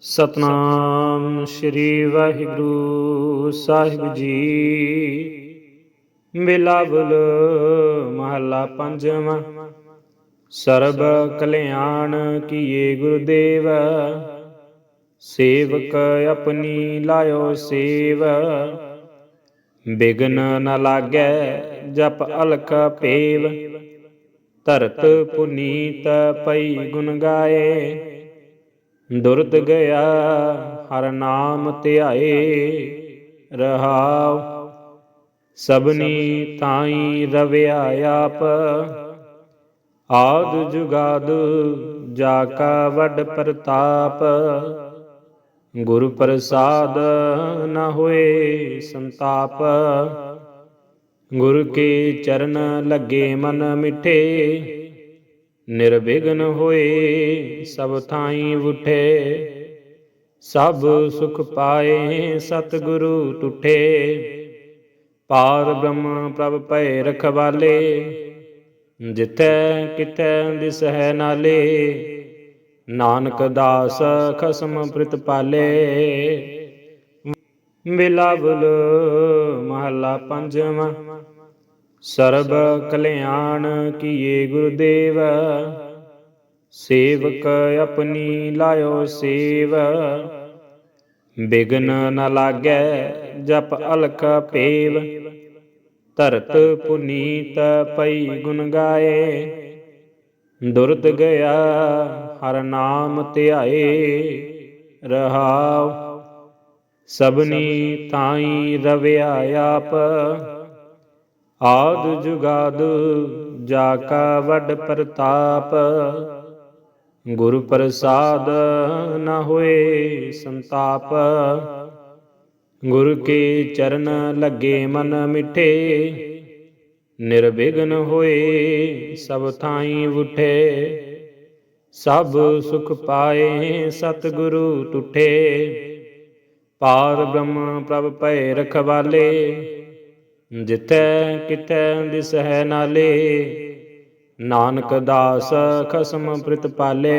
ਸਤਨਾਮ ਸ੍ਰੀ ਵਾਹਿਗੁਰੂ ਸਾਹਿਬ ਜੀ। ਬਿਲਾਵਲ ਮਹੱਲਾ ਪੰਜਵਾਂ। ਸਰਬ ਕਲਿਆਣ ਕੀਏ ਗੁਰਦੇਵ। ਸੇਵਕ ਆਪਣੀ ਲਾਇਓ ਸੇਵ। ਬਿਗਨ ਨ ਲਾਗੈ ਜਪ ਅਲਕ ਪੇਵ। ਧਰਤ ਪੁਨੀਤ ਪਈ ਗੁਣ ਗਾਏ। ਦੁਰਤ ਗਿਆ, ਹਰ ਨਾਮ ਧਿਆਏ ਰਹਾਉ। ਸਭਨੀ ਤਾਈ ਰਵਿਆ ਆਪ। ਆਦ ਜੁਗਾਦ ਜਾ ਕਾ ਵੱਡ ਪ੍ਰਤਾਪ। ਗੁਰ ਪ੍ਰਸਾਦ ਨ ਹੋਏ ਸੰਤਾਪ। ਗੁਰ ਕੇ ਚਰਨ ਲੱਗੇ ਮਨ ਮਿਠੇ। ਨਿਰਵਿਘਨ ਹੋਏ, ਸਭ ਥਾਈ ਉਠੇ, ਸਭ ਸੁਖ ਪਾਏ, ਸਤਿਗੁਰੂ ਟੁਠੇ ਪਾਰ ਬ੍ਰਹਮ ਪ੍ਰਭ ਭੈ ਰਖਵਾਲੇ ਜਿਤੈ ਕਿਤੈ ਦਿਸਹਿ ਨਾਲੇ, ਨਾਨਕ ਦਾਸ ਖਸਮ ਪ੍ਰਿਤ ਪ੍ਰਿਤਪਾਲੇ ਬਿਲਾਵਲ ਮਹੱਲਾ ਪੰਜਵਾਂ ਸਰਬ ਕਲਿਆਣ ਕੀਏ ਗੁਰਦੇਵ, ਸੇਵਕ ਆਪਣੀ ਲਾਇਓ ਸੇਵ। ਬਿਗਨ ਨ ਲਾਗੈ ਜਪ ਅਲਕ ਪੇਵ, ਧਰਤ ਪੁਨੀਤ ਪਈ ਗੁਣ ਗਾਏ। ਦੁਰਤ ਗਿਆ ਹਰ ਨਾਮ ਧਿਆਏ, ਰਹਾਉ ਸਭਨੀ ਤਾਈ ਰਵਿਆ ਆਪ। ਆਦ ਜੁਗਾਦ ਜਾ ਕਾ ਵੱਡ ਪ੍ਰਤਾਪ। ਗੁਰ ਪ੍ਰਸਾਦ ਨ ਹੋਏ ਸੰਤਾਪ। ਗੁਰ ਕੇ ਚਰਨ ਲੱਗੇ ਮਨ ਮਿਠੇ। ਨਿਰਵਿਘਨ ਹੋਏ ਸਭ ਥਾਈ ਉਠੇ। ਸਭ ਸੁਖ ਪਾਏ ਸਤਿਗੁਰੂ ਟੁਠੇ ਪਾਰ ਬ੍ਰਹਮ ਪ੍ਰਭ ਭੈ ਰਖਵਾਲੇ। ਜਿਤੈ ਕਿਤੈ ਦਿਸਹਿ ਨਾਲੇ, ਨਾਨਕ ਦਾਸ ਖਸਮ ਪ੍ਰਿਤਪਾਲੇ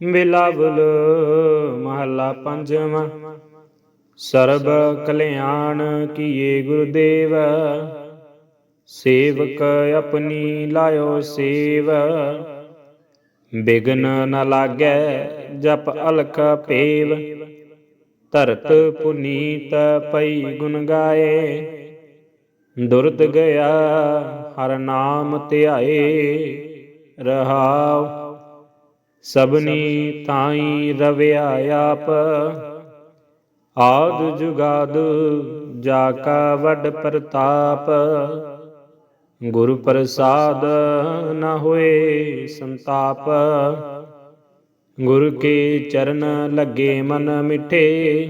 ਬਿਲਾਵਲ ਮਹੱਲਾ ਪੰਜਵਾਂ, ਸਰਬ ਕਲਿਆਣ ਕੀਏ ਗੁਰਦੇਵ। ਸੇਵਕ ਆਪਣੀ ਲਾਇਓ ਸੇਵ। ਬਿਗਨ ਨ ਲਾਗੈ ਜਪ ਅਲਕ ਪੇਵ। ਧਰਤ ਪੁਨੀਤ ਪਈ ਗੁਣ ਗਾਏ। ਦੁਰਤ ਗਿਆ, ਹਰ ਨਾਮ ਧਿਆਏ। ਰਹਾਉ, ਸਭਨੀ ਤਾਈ ਰਵਿਆ ਆਪ। ਆਦ ਜੁਗਾਦ ਜਾ ਕਾ ਵੱਡ ਪ੍ਰਤਾਪ। ਗੁਰ ਪ੍ਰਸਾਦ ਨ ਹੋਏ ਸੰਤਾਪ। ਗੁਰ ਕੇ ਚਰਨ ਲੱਗੇ ਮਨ ਮਿਠੇ,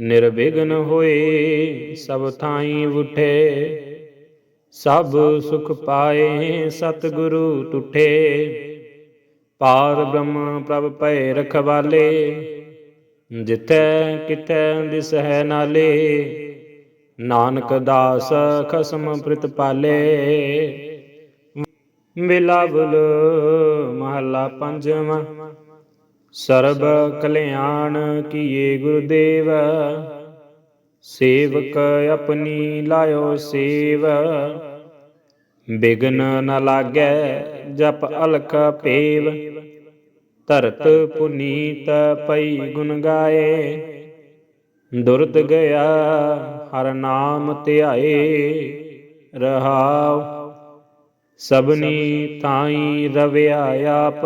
ਨਿਰਵਿਘਨ ਹੋਏ ਸਭ ਥਾਈ ਉਠੇ। ਸਭ ਸੁਖ ਪਾਏ ਸਤਿਗੁਰੂ ਟੁਠੇ ਪਾਰ ਬ੍ਰਹਮ ਪ੍ਰਭ ਭੈ ਰਖਵਾਲੇ। ਜਿਤੈ ਕਿਤੈ ਦਿਸਹਿ ਨਾਲੇ, ਨਾਨਕ ਦਾਸ ਖਸਮ ਪ੍ਰਿਤਪਾਲੇ। ਬਿਲਾਵਲ ਮਹੱਲਾ ਪੰਜਵਾਂ। ਸਰਬ ਕਲਿਆਣ ਕੀਏ ਗੁਰਦੇਵ, ਸੇਵਕ ਆਪਣੀ ਲਾਇਓ ਸੇਵ। ਬਿਗਨ ਨ ਲਾਗੈ ਜਪ ਅਲਕ ਪੇਵ, ਧਰਤ ਪੁਨੀਤ ਪਈ ਗੁਣ ਗਾਏ। ਦੁਰਤ ਗਿਆ ਹਰ ਨਾਮ ਧਿਆਏ, ਰਹਾਉ ਸਭਨੀ ਤਾਈ ਰਵਿਆ ਆਪ।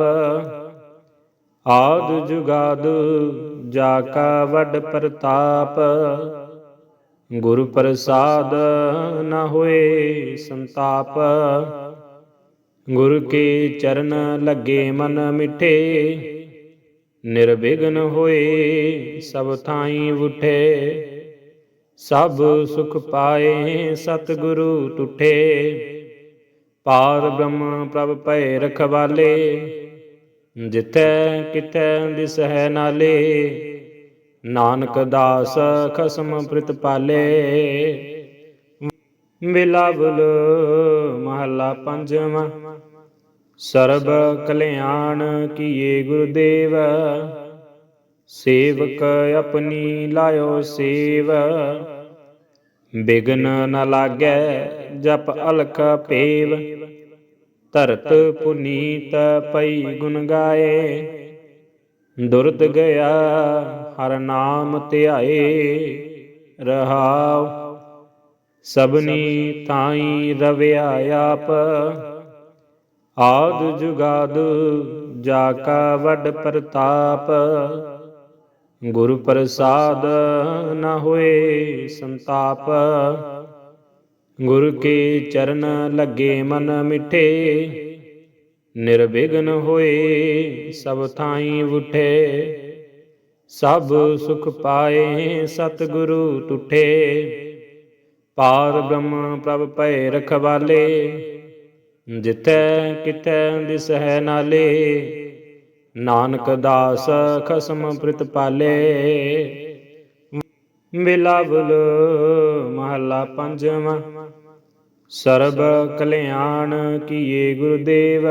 ਆਦ ਜੁਗਾਦ ਜਾ ਕਾ ਵੱਡ ਪ੍ਰਤਾਪ। ਗੁਰ ਪ੍ਰਸਾਦ ਨ ਹੋਏ ਸੰਤਾਪ। ਗੁਰ ਕੇ ਚਰਨ ਲੱਗੇ ਮਨ ਮਿਠੇ। ਨਿਰਵਿਘਨ ਹੋਏ ਸਭ ਥਾਈ ਉਠੇ। ਸਭ ਸੁਖ ਪਾਏ ਸਤਿਗੁਰੂ ਟੁਠੇ ਪਾਰ ਬ੍ਰਹਮ ਪ੍ਰਭ ਭੈ ਰਖਵਾਲੇ ਜਿਤੈ ਕਿਤੈ ਦਿਸਹਿ ਨਾਲੇ, ਨਾਨਕ ਦਾਸ ਖਸਮ ਪ੍ਰਿਤਪਾਲੇ ਬਿਲਾਵਲ ਮਹੱਲਾ ਪੰਜਵਾਂ, ਸਰਬ ਕਲਿਆਣ ਕੀਏ ਗੁਰਦੇਵ, ਸੇਵਕ ਆਪਣੀ ਲਾਇਓ ਸੇਵ। ਬਿਗਨ ਨ ਲਾਗੈ ਜਪ ਅਲਖ ਪੇਵ ਧਰਤ ਪੁਨੀਤ ਪਈ ਗੁਣ ਗਾਏ। ਦੁਰਦ ਗਿਆ, ਹਰ ਨਾਮ ਧਿਆਏ। ਰਹਾਉ, ਸਭਨੀ ਤਾਈ ਰਵਿਆ ਆਪ। ਆਦ ਜੁਗਾਦ ਜਾ ਕਾ ਵੱਡ ਪ੍ਰਤਾਪ। ਗੁਰ ਪ੍ਰਸਾਦ ਨ ਹੋਏ ਸੰਤਾਪ। ਗੁਰ ਕੇ ਚਰਨ ਲੱਗੇ ਮਨ ਮਿਠੇ, ਨਿਰਵਿਘਨ ਹੋਏ ਸਭ ਥਾਈ ਉਠੇ। ਸਭ ਸੁਖ ਪਾਏ ਸਤਿਗੁਰੂ ਟੁਠੇ ਪਾਰ ਬ੍ਰਹਮ ਪ੍ਰਭ ਭੈ ਰਖਵਾਲੇ। ਜਿਤੈ ਕਿਤੈ ਦਿਸਹਿ ਨਾਲੇ, ਨਾਨਕ ਦਾਸ ਖਸਮ ਪ੍ਰਿਤ ਪਾਲੇ। ਬਿਲਾਵਲ ਮਹੱਲਾ ਪੰਜਵਾਂ। ਸਰਬ ਕਲਿਆਣ ਕੀਏ ਗੁਰਦੇਵ,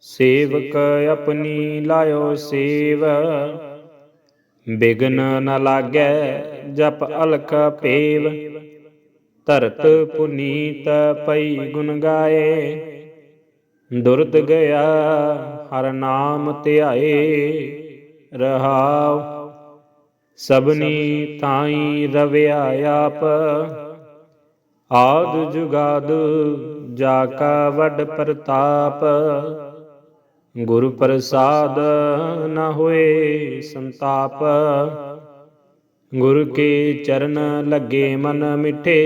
ਸੇਵਕ ਆਪਣੀ ਲਾਇਓ ਸੇਵ। ਬਿਗਨ ਨ ਲਾਗੈ ਜਪ ਅਲਖ ਪੇਵ, ਧਰਤ ਪੁਨੀਤ ਪਈ ਗੁਣ ਗਾਏ। ਦੁਰਦ ਗਿਆ ਹਰ ਨਾਮ ਧਿਆਏ, ਰਹਾਉ ਸਭਨੀ ਤਾਈ ਰਵਿਆ ਆਪ। ਆਦ ਜੁਗਾਦ ਜਾ ਕਾ ਵੱਡ ਪ੍ਰਤਾਪ। ਗੁਰ ਪ੍ਰਸਾਦ ਨ ਹੋਏ ਸੰਤਾਪ। ਗੁਰ ਕੇ ਚਰਨ ਲੱਗੇ ਮਨ ਮਿਠੇ।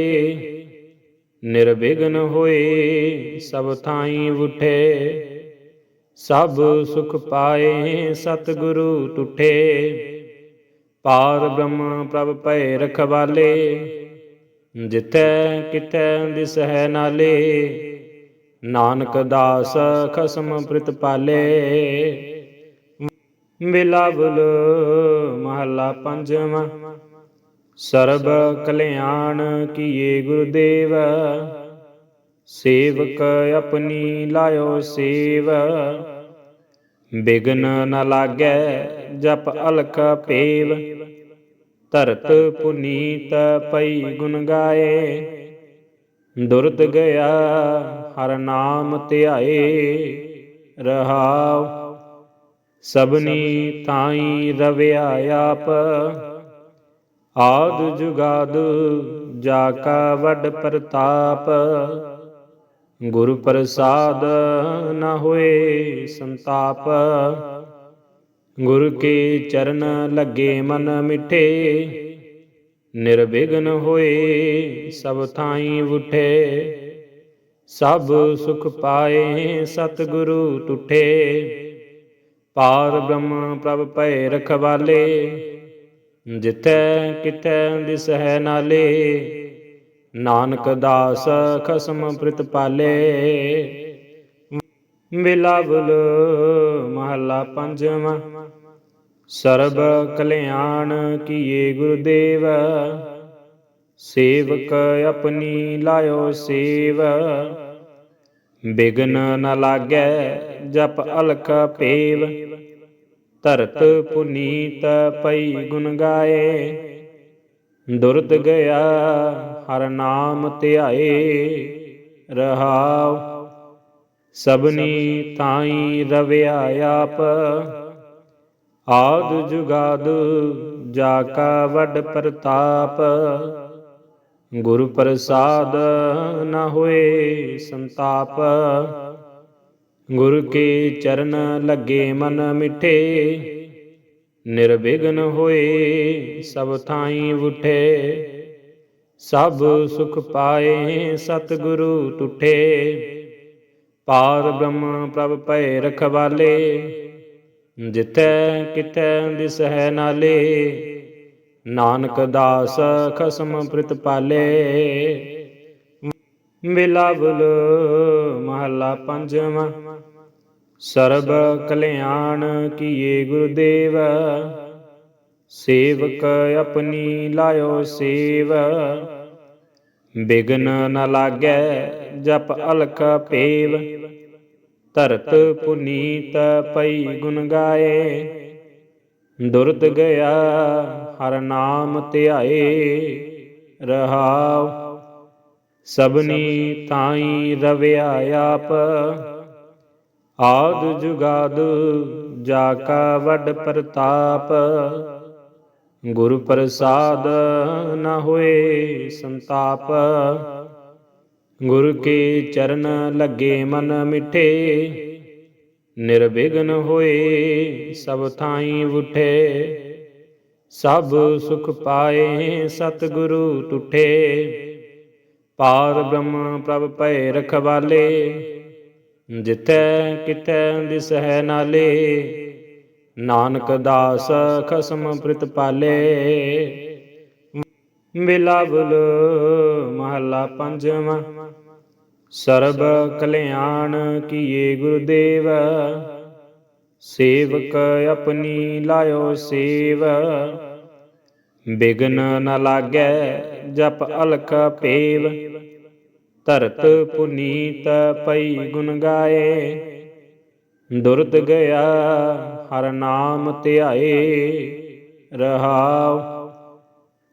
ਨਿਰਵਿਘਨ ਹੋਏ ਸਭ ਥਾਈ ਉਠੇ। ਸਭ ਸੁਖ ਪਾਏ ਸਤਿਗੁਰੂ ਟੁਠੇ ਪਾਰ ਬ੍ਰਹਮ ਪ੍ਰਭ ਭੈ ਰਖਵਾਲੇ ਜਿਤੈ ਕਿਤੈ ਦਿਸਹਿ ਨਾਲੇ, ਨਾਨਕ ਦਾਸ ਖਸਮ ਪ੍ਰਿਤਪਾਲੇ ਬਿਲਾਵਲ ਮਹੱਲਾ ਪੰਜਵਾਂ, ਸਰਬ ਕਲਿਆਣ ਕੀਏ ਗੁਰਦੇਵ, ਸੇਵਕ ਆਪਣੀ ਲਾਇਓ ਸੇਵ। ਬਿਗਨ ਨ ਲਾਗੈ ਜਪ ਅਲਖ ਪੇਵ ਧਰਤ ਪੁਨੀਤ ਪਈ ਗੁਣ ਗਾਏ। ਦੁਰਦ ਗਿਆ, ਹਰ ਨਾਮ ਧਿਆਏ। ਰਹਾਉ ਸਭਨੀ ਤਾਈ ਰਵਿਆ ਆਪ। ਆਦ ਜੁਗਾਦ ਜਾ ਕਾ ਵੱਡ ਪ੍ਰਤਾਪ। ਗੁਰ ਪ੍ਰਸਾਦ ਨ ਹੋਏ ਸੰਤਾਪ। ਗੁਰ ਕੇ ਚਰਨ ਲੱਗੇ ਮਨ ਮਿਠੇ, ਨਿਰਵਿਘਨ ਹੋਏ ਸਭ ਥਾਈ ਉਠੇ। ਸਭ ਸੁਖ ਪਾਏ ਸਤਿਗੁਰੂ ਟੁਠੇ। ਪਾਰ ਬ੍ਰਹਮ ਪ੍ਰਭ ਭੈ ਰਖਵਾਲੇ ਜਿਤੈ ਕਿਤੈ ਦਿਸਹਿ ਨਾਲੇ, ਨਾਨਕ ਦਾਸ ਖਸਮ ਪ੍ਰਿਤ ਪਾਲੇ। ਬਿਲਾਵਲ ਮਹੱਲਾ ਪੰਜਵਾਂ। ਸਰਬ ਕਲਿਆਣ ਕੀਏ ਗੁਰਦੇਵ, ਸੇਵਕ ਆਪਣੀ ਲਾਇਓ ਸੇਵ। ਬਿਗਨ ਨ ਲਾਗੈ ਜਪ ਅਲਕ ਪੇਵ, ਧਰਤ ਪੁਨੀਤ ਪਈ ਗੁਣ ਗਾਏ। ਦੁਰਦ ਗਿਆ ਹਰ ਨਾਮ ਧਿਆਏ, ਰਹਾਉ ਸਭਨੀ ਤਾਈ ਰਵਿਆ ਆਪ। ਆਦ ਜੁਗਾਦ ਜਾ ਕਾ ਵੱਡ ਪ੍ਰਤਾਪ। ਗੁਰੂ ਪ੍ਰਸਾਦ ਨ ਹੋਏ ਸੰਤਾਪ। ਗੁਰ ਕੇ ਚਰਨ ਲੱਗੇ ਮਨ ਮਿਠੇ। ਨਿਰਵਿਘਨ ਹੋਏ ਸਭ ਥਾਈ ਉਠੇ। ਸਭ ਸੁਖ ਪਾਏ ਸਤਿਗੁਰੂ ਟੁਠੇ। ਪਾਰ ਬ੍ਰਹਮ ਪ੍ਰਭ ਭੈ ਰਖਵਾਲੇ ਜਿਤੈ ਕਿਤੈ ਦਿਸਹਿ ਨਾਲੇ, ਨਾਨਕ ਦਾਸ ਖਸਮ ਪ੍ਰਿਤਪਾਲੇ ਬਿਲਾਵਲ ਮਹੱਲਾ ਪੰਜਵਾਂ, ਸਰਬ ਕਲਿਆਣ ਕੀਏ ਗੁਰਦੇਵ, ਸੇਵਕ ਆਪਣੀ ਲਾਇਓ ਸੇਵ। ਬਿਗਨ ਨ ਲਾਗੈ ਜਪ ਅਲਖ ਪੇਵ ਧਰਤ ਪੁਨੀਤ ਪਈ ਗੁਣ ਗਾਏ। ਦੁਰਤ ਗਿਆ, ਹਰ ਨਾਮ ਧਿਆਏ। ਰਹਾਉ, ਸਭਨੀ ਤਾਈ ਰਵਿਆ ਆਪ। ਆਦ ਜੁਗਾਦ ਜਾ ਕਾ ਵੱਡ ਪ੍ਰਤਾਪ। ਗੁਰ ਪ੍ਰਸਾਦ ਨ ਹੋਏ ਸੰਤਾਪ। ਗੁਰ ਕੇ ਚਰਨ ਲੱਗੇ ਮਨ ਮਿਠੇ, ਨਿਰਵਿਘਨ ਹੋਏ ਸਭ ਥਾਈ ਉਠੇ। ਸਭ ਸੁਖ ਪਾਏ ਸਤਿਗੁਰੂ ਟੁਠੇ ਪਾਰ ਬ੍ਰਹਮ ਪ੍ਰਭ ਭੈ ਰਖਵਾਲੇ। ਜਿਤੈ ਕਿਤੈ ਦਿਸਹਿ ਨਾਲੇ, ਨਾਨਕ ਦਾਸ ਖਸਮ ਪ੍ਰਿਤ ਪਾਲੇ। ਬਿਲਾਵਲ ਮਹੱਲਾ ਪੰਜਵਾਂ। ਸਰਬ ਕਲਿਆਣ ਕੀਏ ਗੁਰਦੇਵ, ਸੇਵਕ ਆਪਣੀ ਲਾਇਓ ਸੇਵ। ਬਿਗਨ ਨ ਲਾਗੈ ਜਪ ਅਲਖ ਪੇਵ, ਧਰਤ ਪੁਨੀਤ ਪਈ ਗੁਣ ਗਾਏ। ਦੁਰਤ ਗਿਆ ਹਰ ਨਾਮ ਧਿਆਏ, ਰਹਾਉ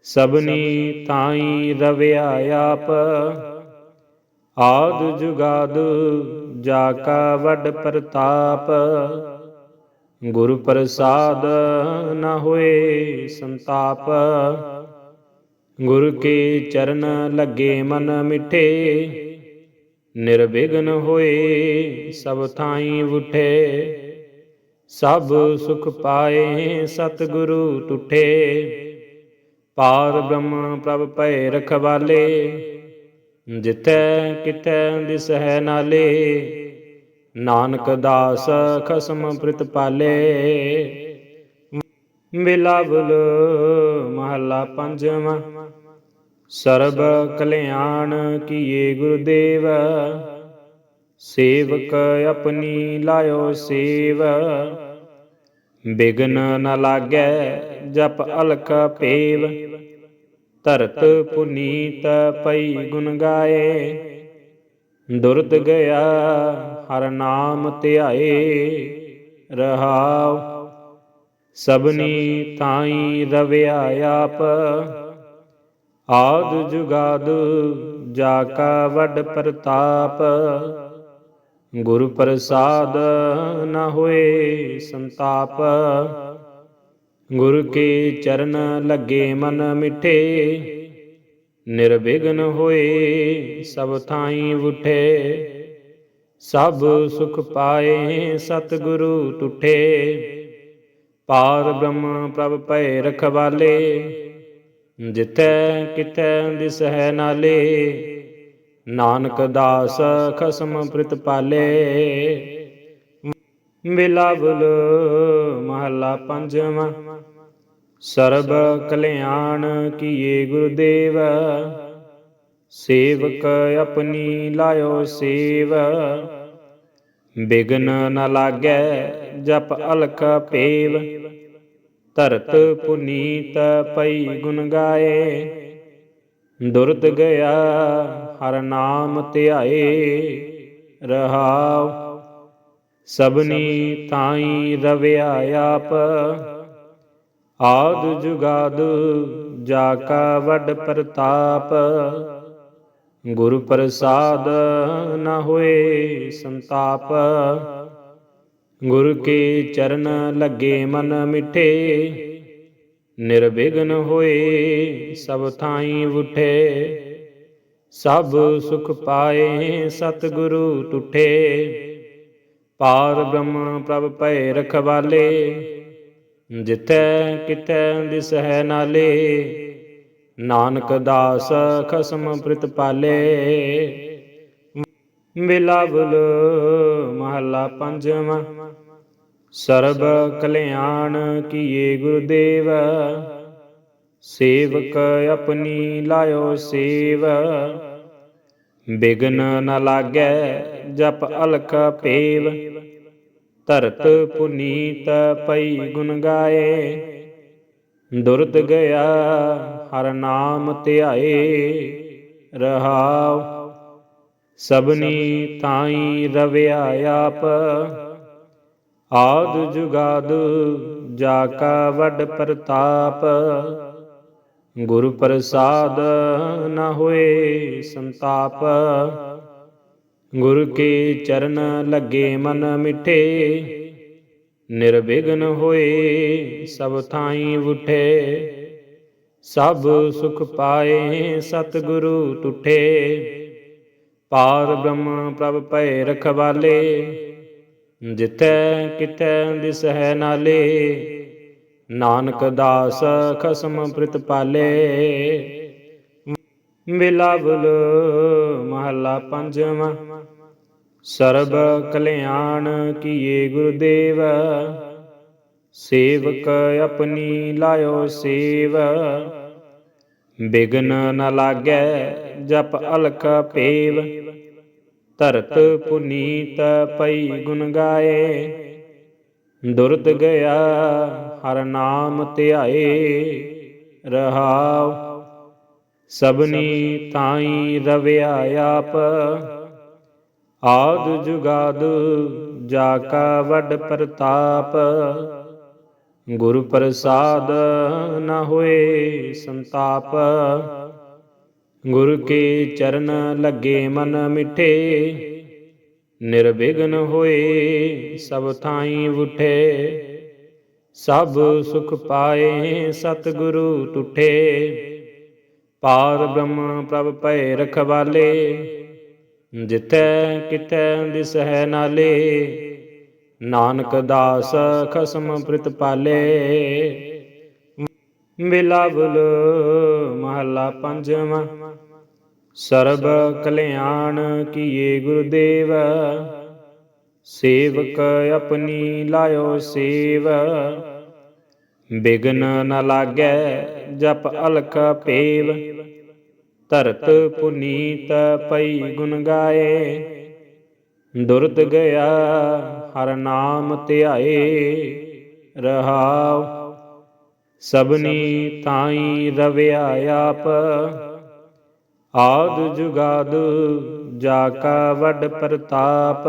ਸਭਨੀ ਤਾਈ ਰਵਿਆ ਆਪ। ਆਦ ਜੁਗਾਦ ਜਾ ਕਾ ਵੱਡ ਪ੍ਰਤਾਪ। ਗੁਰ ਪ੍ਰਸਾਦ ਨ ਹੋਏ ਸੰਤਾਪ। ਗੁਰ ਕੇ ਚਰਨ ਲੱਗੇ ਮਨ ਮਿਠੇ। ਨਿਰਵਿਘਨ ਹੋਏ ਸਭ ਥਾਈ ਉਠੇ। ਸਭ ਸੁਖ ਪਾਏ ਸਤਿਗੁਰੂ ਟੁਠੇ। ਪਾਰ ਬ੍ਰਹਮ ਪ੍ਰਭ ਭੈ ਰਖਵਾਲੇ ਜਿਤੈ ਕਿਤੈ ਦਿਸਹਿ ਨਾਲੇ, ਨਾਨਕ ਦਾਸ ਖਸਮ ਪ੍ਰਿਤਪਾਲੇ ਬਿਲਾਵਲ ਮਹੱਲਾ ਪੰਜਵਾਂ, ਸਰਬ ਕਲਿਆਣ ਕੀਏ ਗੁਰਦੇਵ, ਸੇਵਕ ਆਪਣੀ ਲਾਇਓ ਸੇਵ। ਬਿਗਨ ਨ ਲਾਗੈ ਜਪ ਅਲਖ ਪੇਵ ਧਰਤ ਪੁਨੀਤ ਪਈ ਗੁਣ ਗਾਏ। ਦੁਰਤ ਗਿਆ, ਹਰ ਨਾਮ ਧਿਆਏ। ਰਹਾਉ, ਸਭਨੀ ਤਾਈ ਰਵਿਆ ਆਪ। ਆਦ ਜੁਗਾਦ ਜਾ ਕਾ ਵੱਡ ਪ੍ਰਤਾਪ। ਗੁਰ ਪ੍ਰਸਾਦ ਨ ਹੋਏ ਸੰਤਾਪ। ਗੁਰ ਕੇ ਚਰਨ ਲੱਗੇ ਮਨ ਮਿਠੇ, ਨਿਰਵਿਘਨ ਹੋਏ ਸਭ ਥਾਈ ਉਠੇ। ਸਭ ਸੁਖ ਪਾਏ ਸਤਿਗੁਰੂ ਟੁਠੇ ਪਾਰ ਬ੍ਰਹਮ ਪ੍ਰਭ ਭੈ ਰਖਵਾਲੇ। ਜਿਤੈ ਕਿਤੈ ਦਿਸਹਿ ਨਾਲੇ, ਨਾਨਕ ਦਾਸ ਖਸਮ ਪ੍ਰਿਤ ਪਾਲੇ ਬਿਲਾਵਲ ਮਹੱਲਾ ਪੰਜਵਾਂ। ਸਰਬ ਕਲਿਆਣ ਕੀਏ ਗੁਰਦੇਵ, ਸੇਵਕ ਆਪਣੀ ਲਾਇਓ ਸੇਵ। ਬਿਗਨ ਨ ਲਾਗੈ ਜਪ ਅਲਖ ਪੇਵ, ਧਰਤ ਪੁਨੀਤ ਪਈ ਗੁਣ ਗਾਏ। ਦੁਰਤ ਗਿਆ ਹਰ ਨਾਮ ਧਿਆਏ, ਰਹਾਉ ਸਭਨੀ ਤਾਈ ਰਵਿਆ ਆਪ। ਆਦ ਜੁਗਾਦ ਜਾ ਕਾ ਵੱਡ ਪ੍ਰਤਾਪ। ਗੁਰੂ ਪ੍ਰਸਾਦ ਨ ਹੋਏ ਸੰਤਾਪ। ਗੁਰ ਕੇ ਚਰਨ ਲੱਗੇ ਮਨ ਮਿਠੇ। ਨਿਰਵਿਘਨ ਹੋਏ ਸਭ ਥਾਈ ਉਠੇ। ਸਭ ਸੁਖ ਪਾਏ ਸਤਿਗੁਰੂ ਟੁਠੇ ਪਾਰ ਬ੍ਰਹਮ ਪ੍ਰਭ ਭੈ ਰਖਵਾਲੇ ਜਿਤੈ ਕਿਤੈ ਦਿਸਹਿ ਨਾਲੇ, ਨਾਨਕ ਦਾਸ ਖਸਮ ਪ੍ਰਿਤਪਾਲੇ ਬਿਲਾਵਲ ਮਹੱਲਾ ਪੰਜਵਾਂ ਸਰਬ ਕਲਿਆਣ ਕੀਏ ਗੁਰਦੇਵ, ਸੇਵਕ ਆਪਣੀ ਲਾਇਓ ਸੇਵ। ਬਿਗਨ ਨ ਲਾਗੈ ਜਪ ਅਲਖ ਪੇਵ ਧਰਤ ਪੁਨੀਤ ਪਈ ਗੁਣ ਗਾਏ। ਦੁਰਤ ਗਿਆ, ਹਰ ਨਾਮ ਧਿਆਏ। ਰਹਾਉ ਸਭਨੀ ਥਾਈ ਰਵਿਆ ਆਪ। ਆਦ ਜੁਗਾਦ ਜਾ ਕਾ ਵੱਡ ਪ੍ਰਤਾਪ। ਗੁਰ ਪ੍ਰਸਾਦ ਨ ਹੋਏ ਸੰਤਾਪ। ਗੁਰ ਕੇ ਚਰਨ ਲੱਗੇ ਮਨ ਮਿਠੇ, ਨਿਰਵਿਘਨ ਹੋਏ ਸਭ ਥਾਈ ਉਠੇ। ਸਭ ਸੁਖ ਪਾਏ ਸਤਿਗੁਰੂ ਟੁੱਟੇ, ਪਾਰ ਬ੍ਰਹਮ ਪ੍ਰਭ ਭੈ ਰਖਵਾਲੇ ਜਿਤੈ ਕਿਤੈ ਦਿਸ ਨਾਲੇ, ਨਾਨਕ ਦਾਸ ਖਸਮ ਪ੍ਰਿਤਪਾਲੇ ਬਿਲਾਵਲ ਮਹੱਲਾ ਪੰਜਵਾਂ। ਸਰਬ ਕਲਿਆਣ ਕੀਏ ਗੁਰਦੇਵ, ਸੇਵਕ ਆਪਣੀ ਲਾਇਓ ਸੇਵ। ਬਿਗਨ ਨ ਲਾਗੈ ਜਪ ਅਲਕ ਪੇਵ, ਧਰਤ ਪੁਨੀਤ ਪਈ ਗੁਣ ਗਾਏ। ਦੁਰਤ ਗਿਆ ਹਰ ਨਾਮ ਧਿਆਏ, ਰਹਾਉ ਸਭਨੀ ਥਾਈ ਰਵਿਆ ਆਪ। ਆਦ ਜੁਗਾਦ ਜਾ ਕਾ ਵੱਡ ਪ੍ਰਤਾਪ। ਗੁਰੂ ਪ੍ਰਸਾਦ ਨ ਹੋਏ ਸੰਤਾਪ। ਗੁਰ ਕੇ ਚਰਨ ਲੱਗੇ ਮਨ ਮਿਠੇ। ਨਿਰਵਿਘਨ ਹੋਏ ਸਭ ਥਾਈ ਉਠੇ। ਸਭ ਸੁਖ ਪਾਏ ਸਤਿਗੁਰੂ ਟੁੱਟੇ। ਪਾਰ ਬ੍ਰਹਮ ਪ੍ਰਭ ਭੈ ਰਖਵਾਲੇ ਜਿਤੈ ਕਿਤੈ ਦਿਸ ਨਾਲੇ, ਨਾਨਕ ਦਾਸ ਖਸਮ ਪ੍ਰਿਤਪਾਲੇ ਬਿਲਾਵਲ ਮਹੱਲਾ ਪੰਜਵਾਂ, ਸਰਬ ਕਲਿਆਣ ਕੀਏ ਗੁਰਦੇਵ, ਸੇਵਕ ਆਪਣੀ ਲਾਇਓ ਸੇਵ। ਬਿਗਨ ਨ ਲਾਗੈ ਜਪ ਅਲਖ ਪੇਵ ਧਰਤ ਪੁਨੀਤ ਪਈ ਗੁਣ ਗਾਏ। ਦੁਰਤ ਗਿਆ, ਹਰ ਨਾਮ ਧਿਆਏ। ਰਹਾਉ, ਸਭਨੀ ਥਾਈ ਰਵਿਆ ਆਪ। ਆਦ ਜੁਗਾਦ ਜਾ ਕਾ ਵੱਡ ਪ੍ਰਤਾਪ।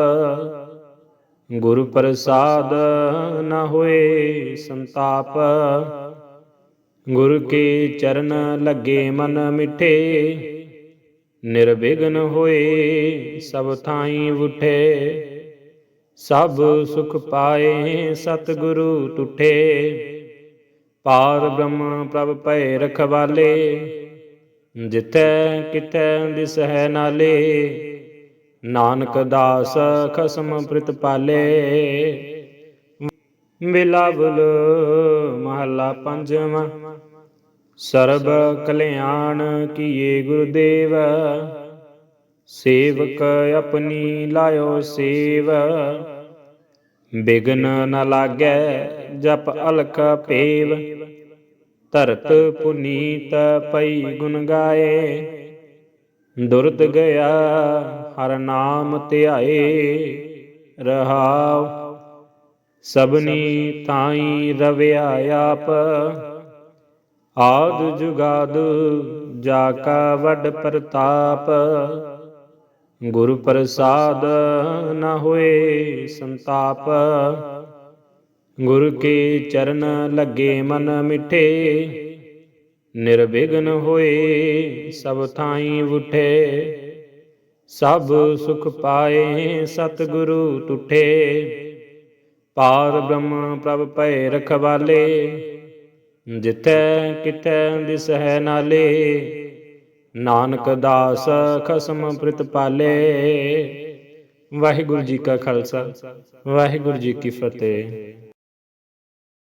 ਗੁਰ ਪ੍ਰਸਾਦ ਨ ਹੋਏ ਸੰਤਾਪ। ਗੁਰ ਕੇ ਚਰਨ ਲੱਗੇ ਮਨ ਮਿਠੇ, ਨਿਰਵਿਘਨ ਹੋਏ ਸਭ ਥਾਈ ਉਠੇ। ਸਭ ਸੁਖ ਪਾਏ ਸਤਿਗੁਰੂ ਟੁੱਟੇ, ਪਾਰ ਬ੍ਰਹਮ ਪ੍ਰਭ ਭੈ ਰਖਵਾਲੇ। ਜਿਤੈ ਕਿਤੈ ਦਿਸ ਨਾਲੇ, ਨਾਨਕ ਦਾਸ ਖਸਮ ਪ੍ਰਿਤ ਪਾਲੇ। ਬਿਲਾਵਲ ਮਹੱਲਾ ਪੰਜਵਾਂ। ਸਰਬ ਕਲਿਆਣ ਕੀਏ ਗੁਰਦੇਵ, ਸੇਵਕ ਆਪਣੀ ਲਾਇਓ ਸੇਵ। ਬਿਗਨ ਨ ਲਾਗੈ ਜਪ ਅਲਖ ਪੇਵ, ਧਰਤ ਪੁਨੀਤ ਪਈ ਗੁਣ ਗਾਏ। ਦੁਰਤ ਗਿਆ ਹਰ ਨਾਮ ਧਿਆਏ, ਰਹਾਉ ਸਭਨੀ ਥਾਈ ਰਵਿਆ ਆਪ। ਆਦ ਜੁਗਾਦ ਜਾ ਕਾ ਵੱਡ ਪ੍ਰਤਾਪ। ਗੁਰ ਪ੍ਰਸਾਦ ਨ ਹੋਏ ਸੰਤਾਪ। ਗੁਰ ਕੇ ਚਰਨ ਲੱਗੇ ਮਨ ਮਿਠੇ। ਨਿਰਵਿਘਨ ਹੋਏ ਸਭ ਥਾਈ ਉਠੇ। ਸਭ ਸੁਖ ਪਾਏ ਸਤਿਗੁਰੂ ਟੁੱਟੇ ਪਾਰ ਬ੍ਰਹਮ ਪ੍ਰਭ ਭੈ ਰਖਵਾਲੇ ਜਿਤੈ ਕਿਤੈ ਦਿਸ ਹੈ ਨਾਲੇ, ਨਾਨਕ ਦਾਸ ਖਸਮ ਪ੍ਰਿਤ ਪਾਲੇ। ਵਾਹਿਗੁਰੂ ਜੀ ਕਾ ਖਾਲਸਾ, ਵਾਹਿਗੁਰੂ ਜੀ ਕੀ ਫਤਿਹ।